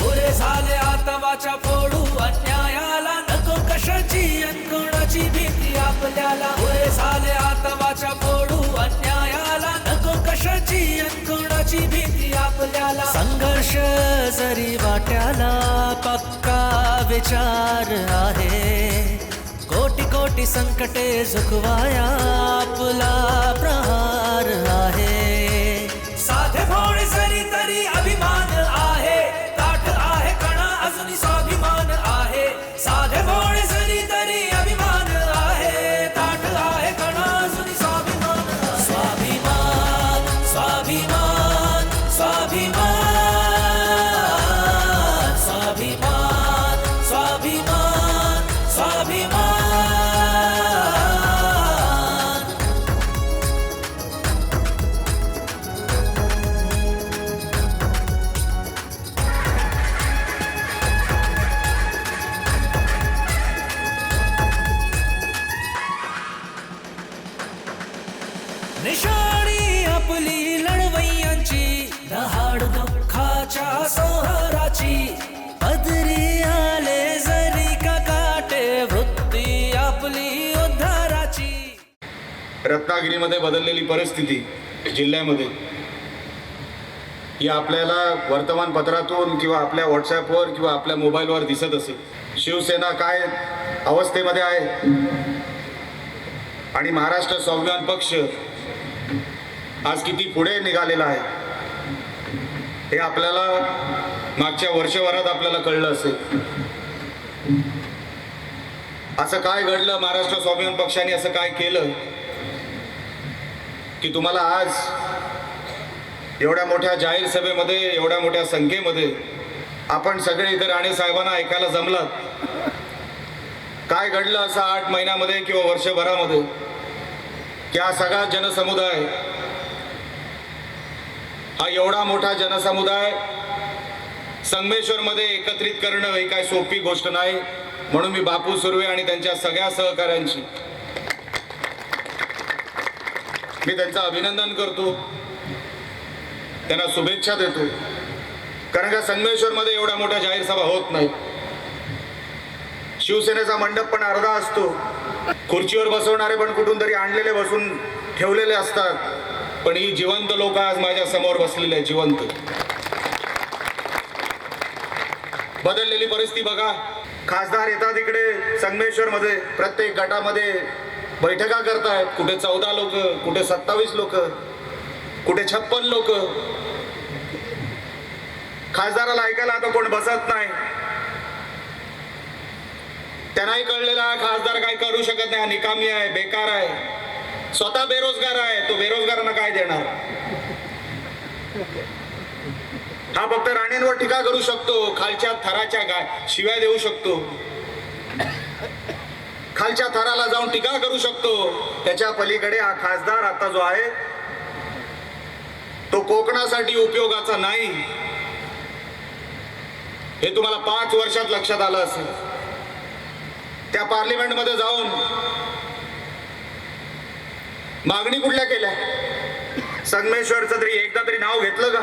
पुरे झाले आतवाच्या फोडू अन्यायाला नको कशाची कोणाची भीती आपल्याला. पुरे झाले आतवाच्या फोडू यशाची कशाची कोणाची भीती आपल्याला? संघर्ष जरी वाट्याला पक्का विचार आहे. कोटी कोटी संकटे झुकवाया आपला प्रहार आहे. साधे भोळे जरी तरी अभिमान परिस्थिती जिल्ह्यामध्ये. ही आपल्याला वर्तमानपत्रातून किंवा आपल्या व्हॉट्सॲपवर किंवा आपल्या मोबाईलवर दिसत असेल. शिवसेना काय अवस्थेमध्ये आहे? आणि महाराष्ट्र स्वाभिमान पक्ष आज किती पुढे निघालेला आहे? हे आपल्याला मागच्या वर्षभरात आपल्याला कळलं असेल. असं काय घडलं? महाराष्ट्र स्वाभिमान पक्षाने असं काय केलं? की तुम्हाला आज एवढ्या मोठ्या जाहीर सभेमध्ये एवढ्या मोठ्या संख्येमध्ये आपण सगळे इथे राणे साहेबांना ऐकायला जमलात? काय घडलं असं आठ महिन्यामध्ये किंवा वर्षभरामध्ये? की हा सगळा जनसमुदाय हा एवढा मोठा जनसमुदाय संगमेश्वरमध्ये एकत्रित करणं ही काय सोपी गोष्ट नाही. म्हणून मी बापू सुर्वे आणि त्यांच्या सगळ्या सहकाऱ्यांची मी त्यांचं अभिनंदन करतो. त्यांना शुभेच्छा देतो. कारण का संगमेश्वरमध्ये एवढ्या मोठ्या जाहीर सभा होत नाही. शिवसेनेचा मंडप पण अर्धा असतो. खुर्चीवर बसवणारे पण कुठून तरी आणलेले बसून ठेवलेले असतात. पण ही जिवंत लोक आज माझ्यासमोर बसलेले आहेत जिवंत. बदललेली परिस्थिती बघा. खासदार येतात इकडे संगमेश्वर मध्ये प्रत्येक गटामध्ये. बैठका करतायत. कुठे चौदा लोक कुठे सत्तावीस लोक कुठे छप्पन लोक. खासदाराला ऐकायला आता कोण बसत नाही. त्यांनाही कळलेला आहे खासदार काय करू शकत नाही. हा निकामी आहे बेकार आहे. स्वतः बेरोजगार आहे तो बेरोजगारांना काय देणार? हा फक्त राणेंवर टीका करू शकतो खालच्या थराच्या गाय शिव्या देऊ शकतो. खालच्या थराला जाऊन टीका करू शकतो. त्याच्या पलीकडे हा खासदार आता जो आहे तो कोकणासाठी उपयोगाचा नाही. हे तुम्हाला पाच वर्षात लक्षात आलं असेल. त्या पार्लिमेंटमध्ये जाऊन मागणी कुठल्या केल्या? संगमेश्वरचं तरी एकदा तरी नाव घेतलं का?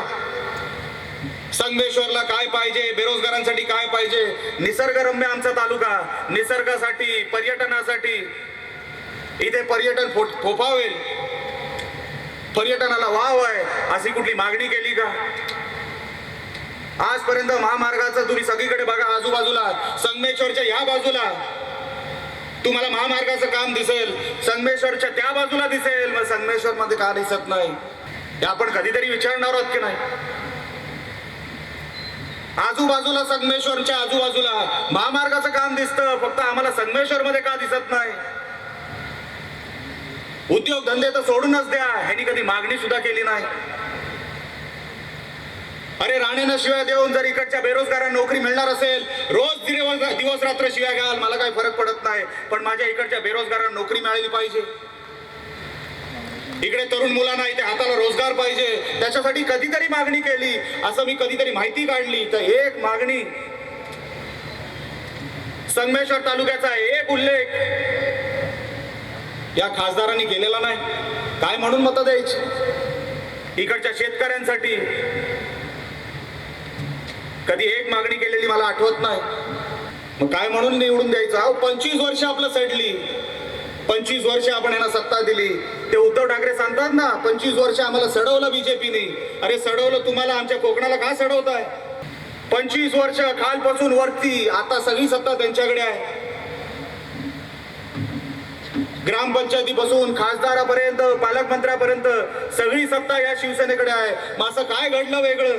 संगमेश्वरला काय पाहिजे? बेरोजगारांसाठी काय पाहिजे? निसर्गरम्य आमचा तालुका. निसर्गासाठी पर्यटनासाठी. इथे पर्यटन फो फोफावेल. पर्यटनाला वाव आहे अशी कुठली मागणी केली का? आजपर्यंत महामार्गाचं तुम्ही सगळीकडे बघा आजूबाजूला. संगमेश्वरच्या या बाजूला. तुम्हाला महामार्गाचं काम दिसेल. संगमेश्वरच्या त्या बाजूला दिसेल. मग संगमेश्वर मध्ये का दिसत नाही? हे आपण कधीतरी विचारणार आहोत की नाही? आजूबाजूला संगमेश्वरच्या आजूबाजूला महामार्गाचं काम दिसतं फक्त आम्हाला संगमेश्वर मध्ये का दिसत नाही? उद्योग धंदे तर सोडूनच द्या ह्यांनी कधी मागणी सुद्धा केली नाही. अरे राणेनं शिव्या देऊन जर इकडच्या बेरोजगारांना नोकरी मिळणार असेल रोज दिवस दिवस रात्र शिव्या घ्याल मला काही फरक पडत नाही पण माझ्या इकडच्या बेरोजगारांना नोकरी मिळाली पाहिजे. इकडे तरुण मुलांना इथे हाताला रोजगार पाहिजे. त्याच्यासाठी कधीतरी मागणी केली. असं मी कधीतरी माहिती काढली. तर एक मागणी संगमेश्वर तालुक्याचा एक उल्लेख या खासदारांनी केलेला नाही. काय म्हणून मतं द्यायची? इकडच्या शेतकऱ्यांसाठी कधी एक मागणी केलेली मला आठवत नाही. मग काय म्हणून निवडून द्यायचं? अहो पंचवीस वर्ष आपलं सडली. पंचवीस वर्ष आपण यांना सत्ता दिली. ते उद्धव ठाकरे सांगतात ना पंचवीस वर्ष आम्हाला सडवलं बीजेपीने. अरे सडवलं तुम्हाला आमच्या कोकणाला का सडवताय? पंचवीस वर्ष खालपासून वरती आता सगळी सत्ता त्यांच्याकडे आहे. ग्रामपंचायतीपासून खासदारापर्यंत पालकमंत्र्यापर्यंत सगळी सत्ता या शिवसेनेकडे आहे. मग असं काय घडलं वेगळं?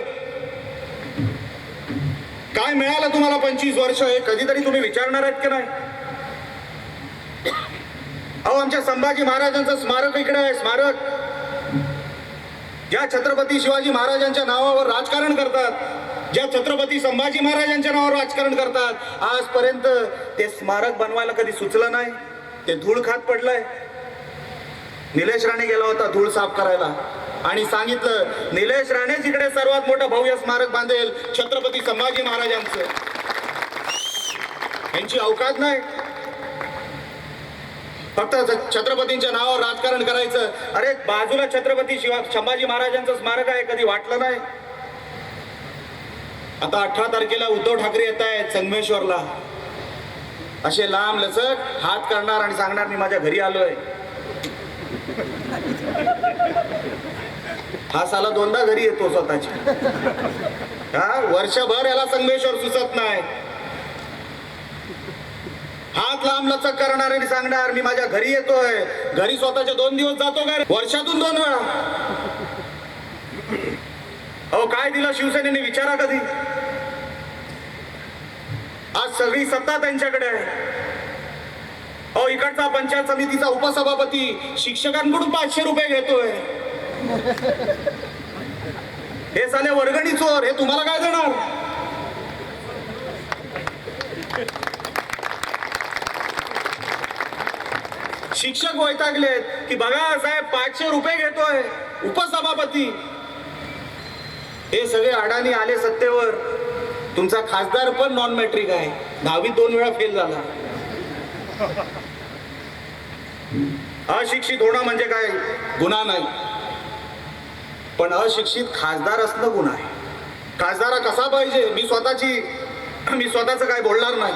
काय मिळालं तुम्हाला पंचवीस वर्ष हे? कधीतरी तुम्ही विचारणार आहेत की नाही? अहो आमच्या संभाजी महाराजांचं स्मारक इकडे आहे स्मारक. ज्या छत्रपती शिवाजी महाराजांच्या नावावर राजकारण करतात ज्या छत्रपती संभाजी महाराजांच्या नावावर राजकारण करतात आजपर्यंत ते स्मारक बनवायला कधी सुचलं नाही. ते धूळ खात पडलंय. निलेश राणे गेला होता धूळ साफ करायला. आणि सांगितलं निलेश राणेच इकडे सर्वात मोठं भव्य स्मारक बांधेल छत्रपती संभाजी महाराजांचं. यांची अवकाश नाही. फक्त छत्रपतींच्या नावावर राजकारण करायचं. अरे बाजूला छत्रपती शिवा संभाजी महाराजांचं स्मारक आहे कधी वाटलं नाही? आता अठरा तारखेला उद्धव ठाकरे येत आहेत संगमेश्वरला. असे लांब लचक हात करणार आणि सांगणार मी माझ्या घरी आलोय. हा साला दोनदा घरी येतो स्वतःची. हा वर्षभर याला संगमेश्वर सुचत नाही. हात लांब लचक करणार आणि सांगणार मी माझ्या घरी येतोय. घरी स्वतःच्या दोन दिवस जातो का वर्षातून दोन वेळा. अहो काय दिलं शिवसेनेने? विचारा कधी. आज सगळी सत्ता त्यांच्याकडे आहे. अहो इकडचा पंचायत समितीचा उपसभापती शिक्षकांकडून पाचशे रुपये घेतोय. हे साले वर्गणी चोर हे तुम्हाला काय देणार? शिक्षक वैतागलेत की बघा साहेब पाचशे रुपये घेतोय उपसभापती. हे सगळे अडाणी आले सत्तेवर. तुमचा खासदार पण नॉन मॅट्रिक आहे. दहावी दोन वेळा फेल झाला. अशिक्षित होणं म्हणजे काय? गुन्हा नाही. पण अशिक्षित खासदार असणं गुन्हा आहे. खासदारा कसा पाहिजे? मी स्वतःची मी स्वतःच काय बोलणार नाही.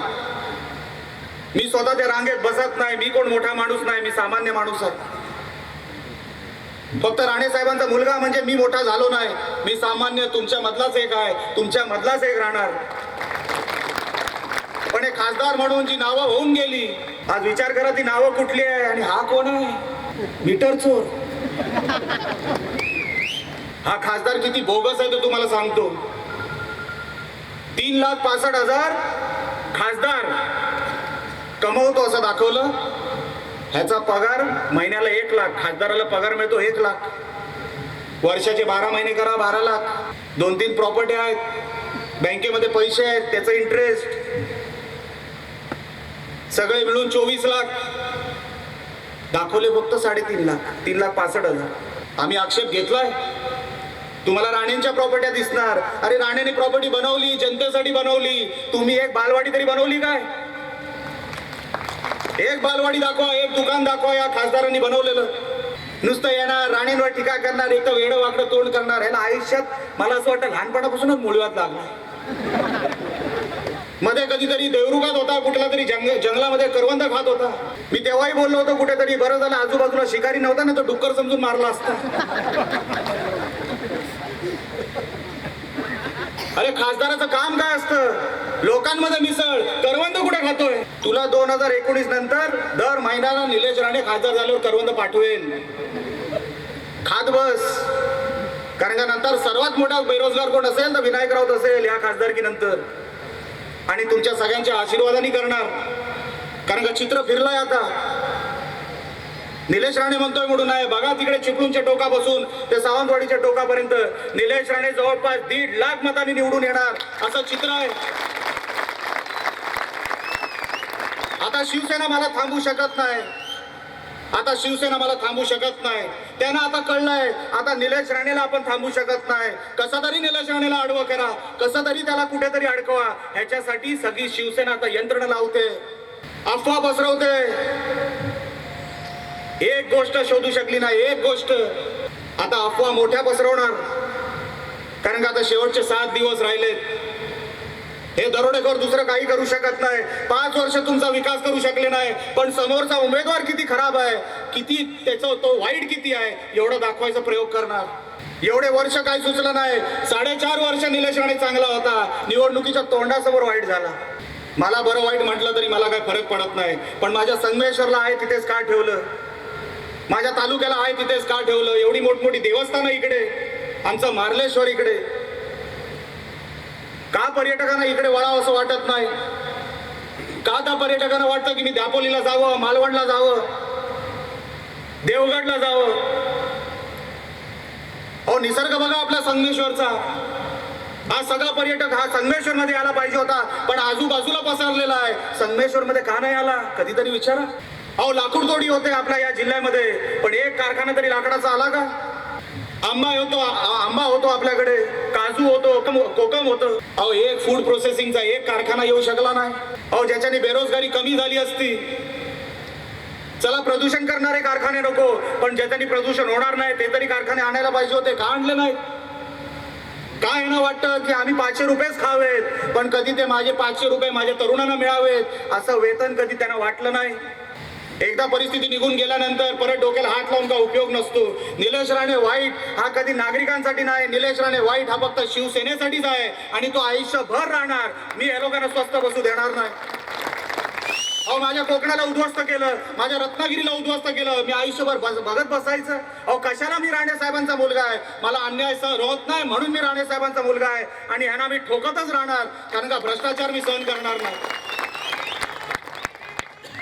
मी स्वतः त्या रांगेत बसत नाही मी कोण मोठा माणूस नाही मी सामान्य माणूस आहे. फक्त राणे साहेबांचा मुलगा म्हणजे मी मोठा झालो नाही मी सामान्य तुमच्या मधलाच एक आहे तुमच्या मधलाच एक राहणार. पण हे खासदार म्हणून जी नावं होऊन गेली आज विचार करा ती नावं कुठली आहे आणि हा कोण आहे? मीटर चोर. हा खासदार किती बोगस आहे तो तुम्हाला सांगतो. तीन लाख पासष्ट हजार खासदार. कमवतो असं दाखवलं. ह्याचा पगार महिन्याला एक लाख खासदाराला पगार मिळतो एक लाख. वर्षाचे बारा महिने करा बारा लाख. दोन तीन प्रॉपर्टी आहेत. बँकेमध्ये पैसे आहेत त्याचं इंटरेस्ट सगळे मिळून चोवीस लाख. दाखवले फक्त साडेतीन लाख तीन लाख पासष्ट हजार. आम्ही आक्षेप घेतलाय. तुम्हाला राणेंच्या प्रॉपर्ट्या दिसणार. अरे राणेने प्रॉपर्टी बनवली जनतेसाठी बनवली. तुम्ही एक बालवाडी तरी बनवली काय? एक बालवाडी दाखवा एक दुकान दाखवा या खासदारांनी बनवलेलं. नुसतं येणार राणींवर टीका करणार एक तर वेडं वाकडं तोंड करणार ह्याला आयुष्यात मला असं वाटतं लहानपणापासूनच मुळव्यात लागला. मध्ये कधीतरी देवरुगात होता कुठला तरी जंग जंगलामध्ये करवंद खात होता. मी तेव्हाही बोललो होतो कुठेतरी बरं झालं आजूबाजूला शिकारी नव्हता ना तो डुक्कर समजून मारला असता. अरे खासदाराचं काम काय असतं? लोकांमध्ये मिसळ. करवंद कुठे खातोय? तुला दोन हजार एकोणीस नंतर दर महिन्याला निलेश राणे खासदार झाल्यावर करवंद पाठवेल खात बस. कारण का नंतर सर्वात मोठा बेरोजगार कोण असेल तर विनायक राऊत असेल या खासदारकीनंतर. आणि तुमच्या सगळ्यांच्या आशीर्वादाने करणार. कारण का चित्र फिरलंय आता. निलेश राणे म्हणतोय म्हणून आहे बघा तिकडे चिपळूणच्या टोकापासून ते सावंतवाडीच्या टोकापर्यंत. निलेश राणे जवळपास दीड लाख मतांनी निवडून येणार. असं चित्र आहे. आता शिवसेना मला थांबू शकत नाही. आता शिवसेना मला थांबू शकत नाही. त्यांना आता कळलंय. आता निलेश राणेला आपण थांबू शकत नाही. कसा तरी निलेश राणेला आडवं करा. कसं तरी त्याला कुठेतरी अडकवा. ह्याच्यासाठी सगळी शिवसेना आता यंत्रणा लावते. अफवा पसरवते. एक गोष्ट शोधू शकली नाही एक गोष्ट. आता अफवा मोठ्या पसरवणार. कारण का आता शेवटचे सात दिवस राहिलेत. हे दरोडेखोर दुसरं काही करू शकत नाही. पाच वर्ष तुमचा विकास करू शकले नाही. पण समोरचा उमेदवार किती खराब आहे किती त्याचा तो वाईट किती आहे एवढं दाखवायचा प्रयोग करणार. एवढे वर्ष काय सुचलं नाही. साडेचार वर्ष निलेश राणे चांगला होता. निवडणुकीच्या तोंडासमोर वाईट झाला. मला बरं वाईट म्हटलं तरी मला काय फरक पडत नाही. पण माझ्या संगमेश्वरला आहे तिथेच का ठेवलं. माझ्या तालुक्याला आहे तिथेच का ठेवलं? एवढी मोठमोठी देवस्थानं इकडे आमचं मार्लेश्वर इकडे. का पर्यटकांना इकडे वळावं असं वाटत नाही? का त्या पर्यटकांना वाटतं की मी दापोलीला जावं मालवणला जावं देवगडला जावं? अहो निसर्ग बघा आपल्या संगमेश्वरचा. हा सगळा पर्यटक हा संगमेश्वर मध्ये आला पाहिजे होता पण आजूबाजूला पसरलेला आहे. संगमेश्वर मध्ये का नाही आला? कधीतरी विचारा. अहो लाकूड तोडी होते आपल्या या जिल्ह्यामध्ये. पण एक कारखाना तरी लाकडाचा आला का? आंबा होतो आंबा होतो आपल्याकडे. काजू होतो कोकम- होतं. अहो एक फूड प्रोसेसिंगचा एक कारखाना येऊ शकला नाही. अहो ज्याच्याने बेरोजगारी कमी झाली असती. चला प्रदूषण करणारे कारखाने नको पण ज्याच्यानी प्रदूषण होणार नाही ते तरी कारखाने आणायला पाहिजे होते का आणले नाहीत काय ना वाटतं की आम्ही पाचशे रुपयेच खावेत पण कधी ते माझे पाचशे रुपये माझ्या तरुणांना मिळावेत असं वेतन कधी त्यांना वाटलं नाही? एकदा परिस्थिती निघून गेल्यानंतर परत डोक्याला हात लावून का उपयोग नसतो. निलेश राणे वाईट हा कधी नागरिकांसाठी नाही. निलेश राणे वाईट हा फक्त शिवसेनेसाठीच आहे आणि तो आयुष्यभर राहणार. मी या लोकांना स्वस्त बसू देणार नाही. अहो माझ्या कोकणाला उद्ध्वस्त केलं. माझ्या रत्नागिरीला उद्ध्वस्त केलं. मी आयुष्यभर बस- बघत बसायचं. अहो कशाला मी राणे साहेबांचा मुलगा आहे? मला अन्याय सहन होत नाही म्हणून मी राणे साहेबांचा मुलगा आहे. आणि ह्यांना मी ठोकतच राहणार. कारण का? भ्रष्टाचार मी सहन करणार नाही.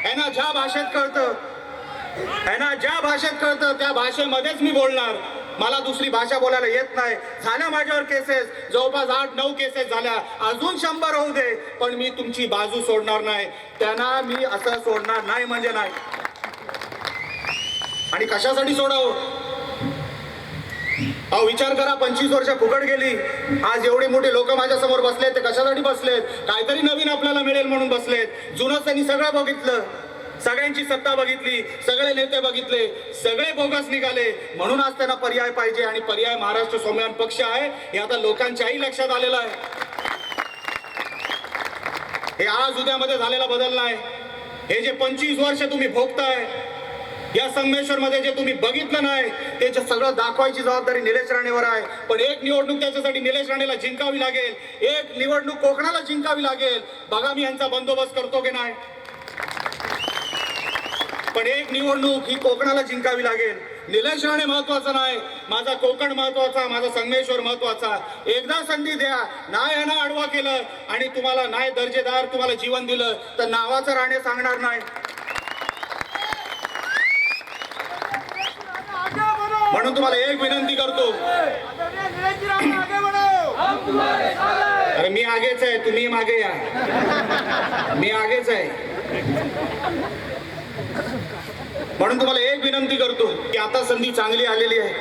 यांना ज्या भाषेत कळतं यांना ज्या भाषेत कळतं त्या भाषेमध्येच मी बोलणार. मला दुसरी भाषा बोलायला येत नाही. झाल्या माझ्यावर केसेस जवळपास आठ नऊ केसेस झाल्या. अजून शंभर होऊ दे. पण मी तुमची बाजू सोडणार नाही. त्यांना मी असं सोडणार नाही म्हणजे नाही. आणि कशासाठी सोडावं? अहो विचार करा पंचवीस वर्ष फुकट गेली. आज एवढे मोठे लोक माझ्यासमोर बसलेत ते कशासाठी बसलेत? काहीतरी नवीन आपल्याला मिळेल म्हणून बसलेत. जुनंच त्यांनी सगळं बघितलं. सगळ्यांची सत्ता बघितली सगळे नेते बघितले सगळे बोगस निघाले. म्हणून आज त्यांना पर्याय पाहिजे आणि पर्याय महाराष्ट्र स्वाभिमान पक्ष आहे हे आता लोकांच्याही लक्षात आलेलं आहे. हे आज उद्यामध्ये झालेला बदल नाही. हे जे पंचवीस वर्ष तुम्ही भोगताय या संगमेश्वर मध्ये जे तुम्ही बघितलं नाही ते जे सगळं दाखवायची जबाबदारी निलेश राणेवर आहे. पण एक निवडणूक त्याच्यासाठी निलेश राणेला जिंकावी लागेल. एक निवडणूक कोकणाला जिंकावी लागेल. बघा मी यांचा बंदोबस्त करतो की नाही. पण एक निवडणूक ही कोकणाला जिंकावी लागेल. निलेश राणे महत्त्वाचा नाही. माझा कोकण महत्त्वाचा माझा संगमेश्वर महत्त्वाचा. एकदा संधी द्या. नाही यांना आडवा केलं आणि तुम्हाला नाही दर्जेदार तुम्हाला जीवन दिलं तर नावाचं राणे सांगणार नाही. म्हणून तुम्हाला एक विनंती करतो. अरे मी आगेच आहे तुम्ही मागे या. मी आगेच आहे. म्हणून तुम्हाला एक विनंती करतो की आता संधी चांगली आलेली आहे.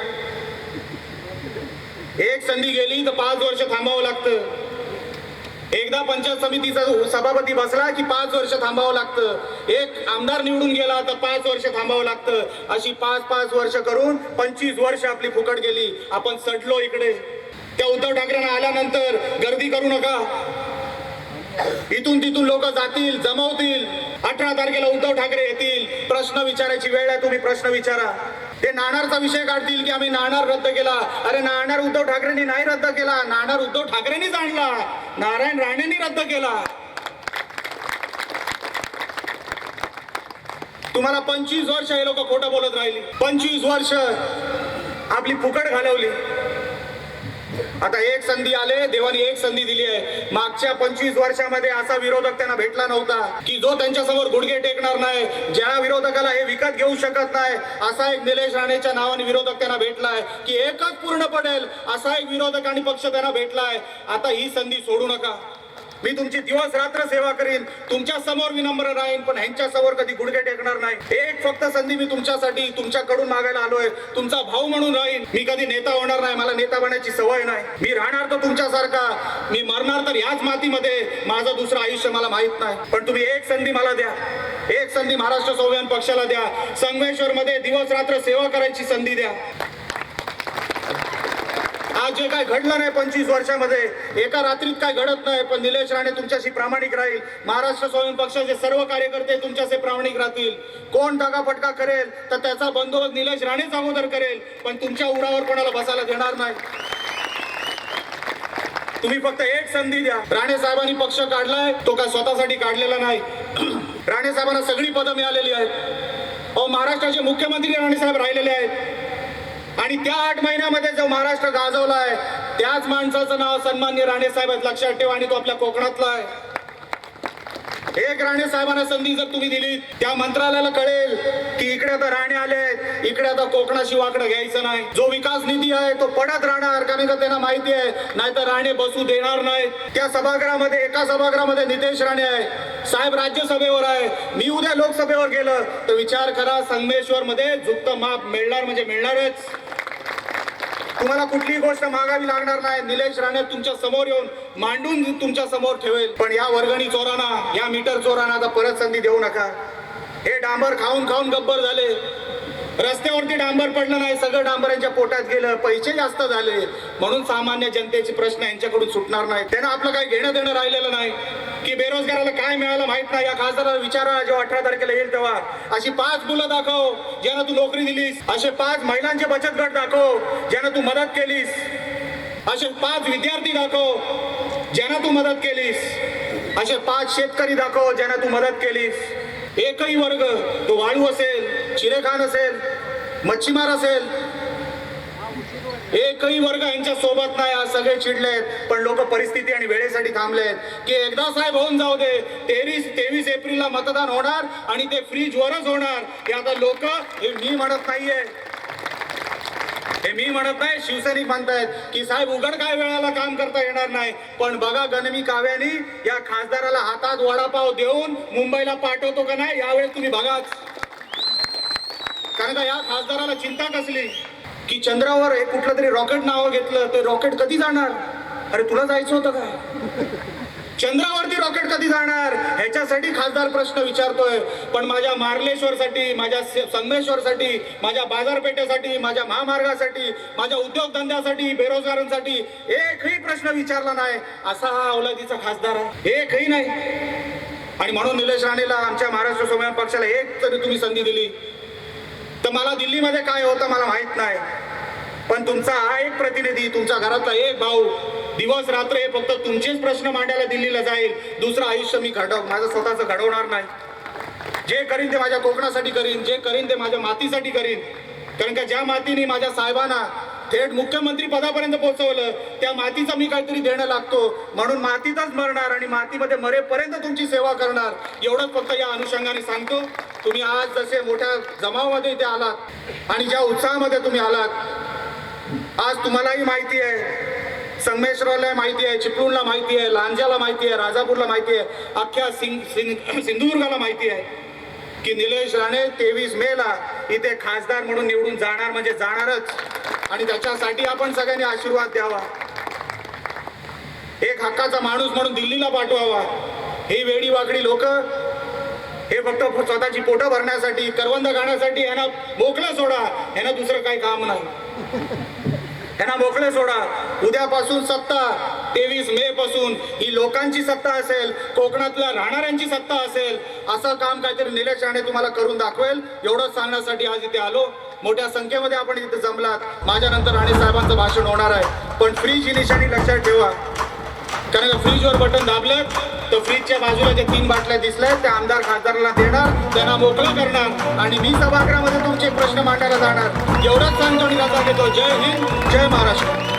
एक संधी गेली तर पाच वर्ष थांबावं लागतं. एकदा पंचायत समितीचा सभापती बसला की पाच वर्ष थांबावं लागतं. एक आमदार निवडून गेला तर पाच वर्ष थांबावं लागतं. अशी पाच पाच वर्ष करून पंचवीस वर्ष आपली फुकट गेली. आपण सडलो इकडे. त्या उद्धव ठाकरेंना आल्यानंतर गर्दी करू नका. इथून तिथून लोक जातील जमवतील. अठरा तारखेला उद्धव ठाकरे येतील. प्रश्न विचारायची वेळ आहे तुम्ही प्रश्न विचारा. ते नाणारचा विषय काढतील की आम्ही नाणार रद्द केला. अरे नाणार उद्धव ठाकरेंनी नाही रद्द केला. नाणार उद्धव ठाकरेंनीच आणला. नारायण राणेंनी रद्द केला. तुम्हाला पंचवीस वर्ष हे लोक खोटं बोलत राहिली. पंचवीस वर्ष आपली फुकट घालवली. आता एक संधी आले देवाने एक संधी दिली आहे. मागच्या पंचवीस वर्षामध्ये असा विरोधक त्यांना भेटला नव्हता की जो त्यांच्यासमोर गुडघे टेकणार नाही ज्या विरोधकाला हे विकत घेऊ शकत नाही असा एक निलेश राणेच्या नावाने विरोधक त्यांना भेटलाय की एकच पूर्ण पडेल असा एक विरोधक आणि पक्ष त्यांना भेटलाय आता ही संधी सोडू नका. मी तुमची दिवस रात्र सेवा करीन. तुमच्यासमोर विनम्र राहीन पण ह्यांच्या समोर कधी गुडघे टेकणार नाही. एक फक्त संधी मी तुमच्यासाठी तुमच्याकडून मागायला आलोय. तुमचा भाऊ म्हणून राहीन. मी कधी नेता होणार नाही मला नेता बनायची सवय नाही. मी राहणार तर तुमच्यासारखा. मी मरणार तर याच मातीमध्ये. माझं दुसरं आयुष्य मला माहीत नाही. पण तुम्ही एक संधी मला द्या. एक संधी महाराष्ट्र स्वाभिमान पक्षाला द्या. संगमेश्वर मध्ये दिवस रात्र सेवा करायची संधी द्या. आज जे काय घडलं नाही पंचवीस वर्षामध्ये एका रात्रीत काय घडत नाही पण निलेश राणे तुमच्याशी प्रामाणिक राहील. महाराष्ट्र स्वयं पक्षाचे सर्व कार्यकर्ते तुमच्याशी प्रामाणिक राहतील. कोण फटका करेल तर त्याचा बंदोबस्त निलेश राणेच अगोदर करेल पण तुमच्या उरावर कोणाला बसायला देणार नाही. तुम्ही फक्त एक संधी द्या. राणे साहेबांनी पक्ष काढलाय तो काय स्वतःसाठी काढलेला नाही. राणे साहेबांना सगळी पदं मिळालेली आहेत. अहो महाराष्ट्राचे मुख्यमंत्री राणे साहेब राहिलेले आहेत. आणि त्या आठ महिन्यामध्ये जो महाराष्ट्र गाजवलाय त्याच माणसाचं नाव सन्मान्य राणे साहेब लक्षात ठेवा आणि तो आपल्या कोकणातला आहे. एक राणे साहेबांना संधी जर तुम्ही दिली त्या मंत्रालयाला कळेल की इकडे आता राणे आले इकडे आता कोकणाशी वाकडं घ्यायचं नाही. जो विकास निधी आहे तो पडत राहणार कारण का त्यांना माहिती आहे नाहीतर राणे बसू देणार नाही त्या सभागृहामध्ये एका सभागृहामध्ये नितेश राणे आहे. साहेब राज्यसभेवर आहे. मी उद्या लोकसभेवर गेलं तर विचार करा संगमेश्वर मध्ये झुकतं माप मिळणार म्हणजे मिळणारच. तुम्हाला कुठलीही गोष्ट मागावी लागणार नाही. निलेश राणे तुमच्यासमोर येऊन मांडून तुमच्यासमोर ठेवेल. पण या वर्गणी चोरांना या मीटर चोरांना आता परत संधी देऊ नका. हे डांबर खाऊन खाऊन गब्बर झाले. रस्त्यावरती डांबर पडलं नाही सगळं डांबरांच्या पोटात गेलं पैसे जास्त झाले. म्हणून सामान्य जनतेचे प्रश्न यांच्याकडून सुटणार नाही त्यांना आपलं काही घेणं देणं राहिलेलं नाही. की बेरोजगाराला काय मिळालं माहीत नाही. या खासदाराला विचारा जेव्हा अठरा तारखेला येईल तेव्हा. अशी पाच मुलं दाखव ज्यांना तू नोकरी दिलीस. असे पाच महिलांचे बचत गट दाखव ज्यांना तू मदत केलीस. असे पाच विद्यार्थी दाखव ज्यांना तू मदत केलीस. असे पाच शेतकरी दाखव ज्यांना तू मदत केलीस. एकही वर्ग तो वाळू असेल चिरेखान असेल मच्छीमार असेल एकही वर्ग यांच्या सोबत नाही आज सगळे चिडलेत पण लोक परिस्थिती आणि वेळेसाठी थांबलेत की एकदा साहेब होऊन जाऊ दे तेवीस तेवीस एप्रिलला मतदान होणार आणि ते फ्रीजवरच होणार. हे आता लोक हे मी म्हणत नाहीये. हे मी म्हणत नाही शिवसैनिक म्हणतायत की साहेब उघड काय वेळाला काम करता येणार नाही. पण बघा गणमी काव्यानी या खासदाराला हातात वडापाव देऊन मुंबईला पाठवतो का नाही यावेळेस तुम्ही बघाच. कारण का या खासदाराला चिंता कसली? की चंद्रावर एक कुठलं तरी रॉकेट नाव घेतलं ते रॉकेट कधी जाणार? अरे तुला जायचं होतं काय चंद्रावरती रॉकेट कधी जाणार? ह्याच्यासाठी खासदार प्रश्न विचारतोय. पण माझ्या मार्लेश्वरसाठी माझ्या संगमेश्वरसाठी माझ्या बाजारपेठेसाठी माझ्या महामार्गासाठी माझ्या उद्योगधंद्यासाठी बेरोजगारांसाठी एकही प्रश्न विचारला नाही. असा हा अवलादीचा खासदार आहे. एकही नाही. आणि म्हणून निलेश राणेला आमच्या महाराष्ट्र स्वाभिमान पक्षाला एक तरी तुम्ही संधी दिली. तर मला दिल्लीमध्ये काय होतं मला माहीत नाही. पण तुमचा हा एक प्रतिनिधी तुमच्या घरातला एक भाऊ दिवस रात्र हे फक्त तुमचेच प्रश्न मांडायला दिल्लीला जाईल. दुसरं आयुष्य मी घडव माझं स्वतःचं घडवणार नाही. जे करीन ते माझ्या कोकणासाठी करीन जे करीन ते माझ्या मातीसाठी करीन. कारण का ज्या मातीने माझ्या साहेबांना थेट मुख्यमंत्री पदापर्यंत पोहोचवलं. त्या मातीचा मी काहीतरी देणं लागतो. म्हणून मातीतच मरणार आणि मातीमध्ये मरेपर्यंत तुमची सेवा करणार. एवढंच फक्त या अनुषंगाने सांगतो. तुम्ही आज जसे मोठ्या जमावामध्ये इथे आलात आणि ज्या उत्साहामध्ये तुम्ही आलात आज तुम्हालाही माहिती आहे. संगमेश्वरला माहिती आहे चिपळूणला माहिती आहे लांजाला माहिती आहे राजापूरला माहिती आहे अख्ख्या सिंग सिंग सिंधुदुर्गाला माहिती आहे की निलेश राणे तेवीस मे ला इथे खासदार म्हणून निवडून जाणार म्हणजे जाणारच. आणि त्याच्यासाठी आपण सगळ्यांनी आशीर्वाद द्यावा. एक हक्काचा माणूस म्हणून दिल्लीला पाठवावा. ही वेडी वाकडी लोक हे फक्त स्वतःची पोटं भरण्यासाठी करवंद खाण्यासाठी यांना मोकळं सोडा. यांना दुसरं काही काम नाही. यांना मोकळे सोडा. उद्यापासून सत्ता तेवीस मे पासून ही लोकांची सत्ता असेल कोकणातल्या राहणाऱ्यांची सत्ता असेल असं काम काहीतरी निलेश राणे तुम्हाला करून दाखवेल. एवढंच सांगण्यासाठी आज इथे आलो. मोठ्या संख्येमध्ये आपण इथे जमलात. माझ्यानंतर राणे साहेबांचं भाषण होणार आहे. पण फ्रीज ही निशाणी लक्षात ठेवा. कारण फ्रीजवर बटन दाबलं तर फ्रीजच्या बाजूला ज्या तीन बाटल्या दिसल्या त्या आमदार खासदाराला देणार त्यांना मोकळं करणार. आणि मी सभागृहामध्ये तुमचे प्रश्न मांडायला जाणार. एवढंच सांगतो आणि घेतो जय हिंद जय महाराष्ट्र.